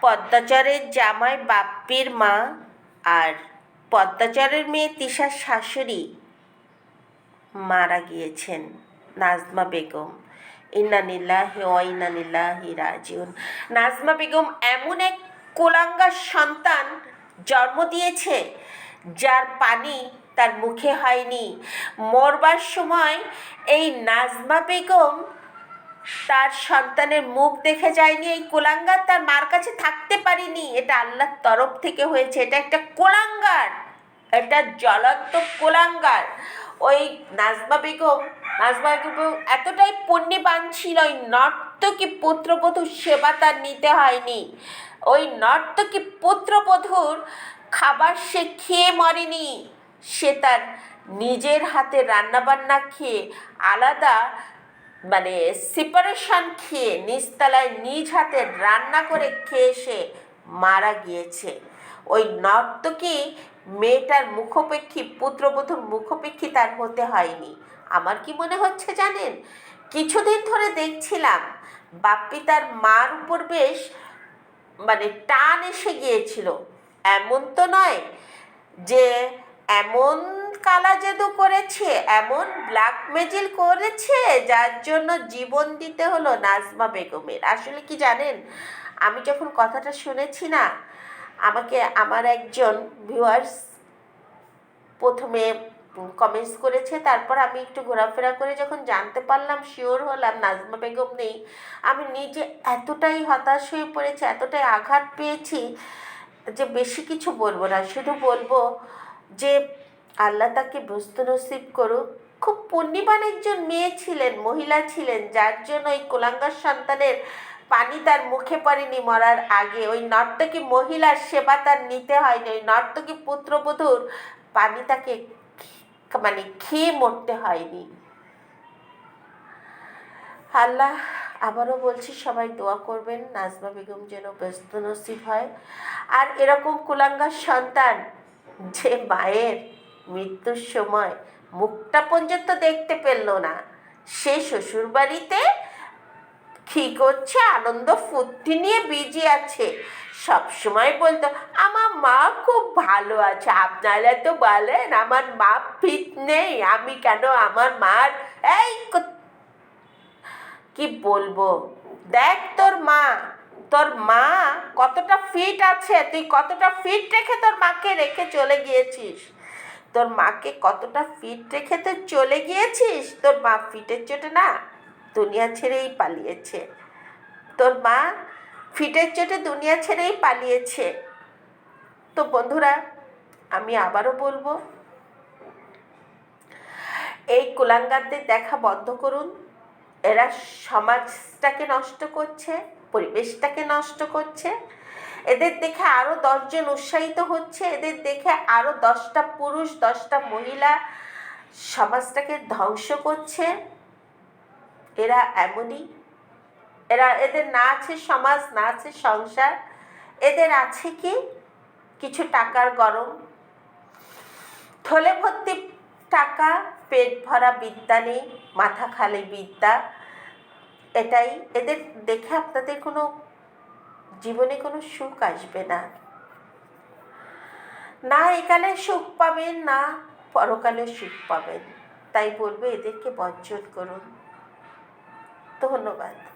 পদ্মাচরের জামাই বাপ্পির মা আর পদ্মাচরের মেয়ে তিশার শাশুড়ি মারা গিয়েছেন নাজমা বেগম। ইন্নানিল্লাহি ও ইন্নানিল্লাহি রাজিউন। নাজমা বেগম এমন এক কোলাঙ্গার সন্তান জন্ম দিয়েছে যার পানি তার মুখে হয়নি। মরবার সময় এই নাজমা বেগম তার সন্তানের মুখ দেখে যায়নি, এই কোলাঙ্গার তার মার কাছে থাকতে পারিনি। এটা আল্লাহর তরফ থেকে হয়েছে। এটা একটা কোলাঙ্গার। এটা জ্বলন্ত কোলাঙ্গার। ওই নাজমা বেগম নাজমা বেগম এতটাই পুণ্যবান ছিল, ওই নর্তকী পুত্রবধূর সেবা তার নিতে হয়নি। ওই নর্তকী পুত্রবধূর খাবার সে খেয়ে মরেনি। সে তার নিজের হাতে রান্নাবান্না খেয়ে আলাদা মানে সিপারেশন খেয়ে নিচতলায় নিজ হাতে রান্না করে খেয়ে সে মারা গিয়েছে। ওই নর্তকী মেয়েটার মুখোপেক্ষী, পুত্রবধূর মুখোপেক্ষী তার হতে হয়নি। আমার কি মনে হচ্ছে জানেন? কিছুদিন ধরে দেখছিলাম বাপ্পি তার মার উপর বেশ মানে টান এসে গিয়েছিল। এমন তো নয় যে এমন কালা জাদু করেছে, এমন ব্ল্যাক মেজিল করেছে, যার জন্য জীবন দিতে হলো নাজমা বেগমের। আসলে কি জানেন, আমি যখন কথাটা শুনেছি না, আমাকে আমার একজন ভিউয়ার্স প্রথমে কমেন্টস করেছে, তারপর আমি একটু ঘোরাফেরা করে যখন জানতে পারলাম শিওর হলাম নাজমা বেগম নেই, আমি নিজে এতটাই হতাশ হয়ে পড়েছি, এতটাই আঘাত পেয়েছি যে বেশি কিছু বলব না। শুধু বলব যে আল্লাহ তাকে বস্তু নসিব করুক। খুব পুণ্যবান একজন মেয়ে ছিলেন, মহিলা ছিলেন, যার জন্য ওই কোলাঙ্গার সন্তানের পানি তার মুখে পড়েনি মরার আগে। ওই নর্তকী মহিলার সেবা তার নিতে হয়নি। ওই নর্তকী পুত্রবধূর পানি তাকে মানে খেয়ে মরতে হয়নি। আল্লাহ আবারও বলছি, সবাই দোয়া করবেন, নাজমা বেগম যেন ব্যস্ত নসিব হয়। আর এরকম কুলাঙ্গার সন্তান যে মায়ের মৃত্যুর সময় মুখটা পর্যন্ত দেখতে পেল না। সে শ্বশুর বাড়িতে কি করছে, আনন্দ ফুর্তি নিয়ে বিজি আছে। সব সময় বলতো, আমার মা খুব ভালো আছে, আপনারা তো বলেন, আমার মা ফিট নেই, আমি কেন আমার মার এই কি বলব? দেখ তোর মা তোর মা কতটা ফিট আছে, তুই কতটা ফিট রেখে তোর মাকে রেখে চলে গিয়েছিস? তোর মাকে কতটা ফিট রেখে তুই চলে গিয়েছিস? তোর মা ফিটের চোটে না? দুনিয়া ছেড়েই পালিয়েছে। তোর মা ফিটের চোটে দুনিয়া ছেড়েই পালিয়েছে। তো বন্ধুরা, আমি আবারও বলব, এই কুলাঙ্গারদের দেখা বন্ধ করুন। এরা সমাজটাকে নষ্ট করছে, পরিবেশটাকে নষ্ট করছে। এদের দেখে আরও দশজন উৎসাহিত হচ্ছে, এদের দেখে আরও দশটা পুরুষ, দশটা মহিলা সমাজটাকে ধ্বংস করছে। এরা এমনই। এরা, এদের না আছে সমাজ, না আছে সংসার। এদের আছে কি? কিছু টাকার গরম। থলে ভর্তি টাকা, পেট ভরা বিদ্যা নেই, মাথা খালি বিদ্যা। এটাই। এদের দেখে আপনাদের কোনো জীবনে কোনো সুখ আসবে না। না একালে সুখ পাবেন, না পরকালে সুখ পাবেন। তাই বলবে, এদেরকে বর্জন করুন। ধন্যবাদ।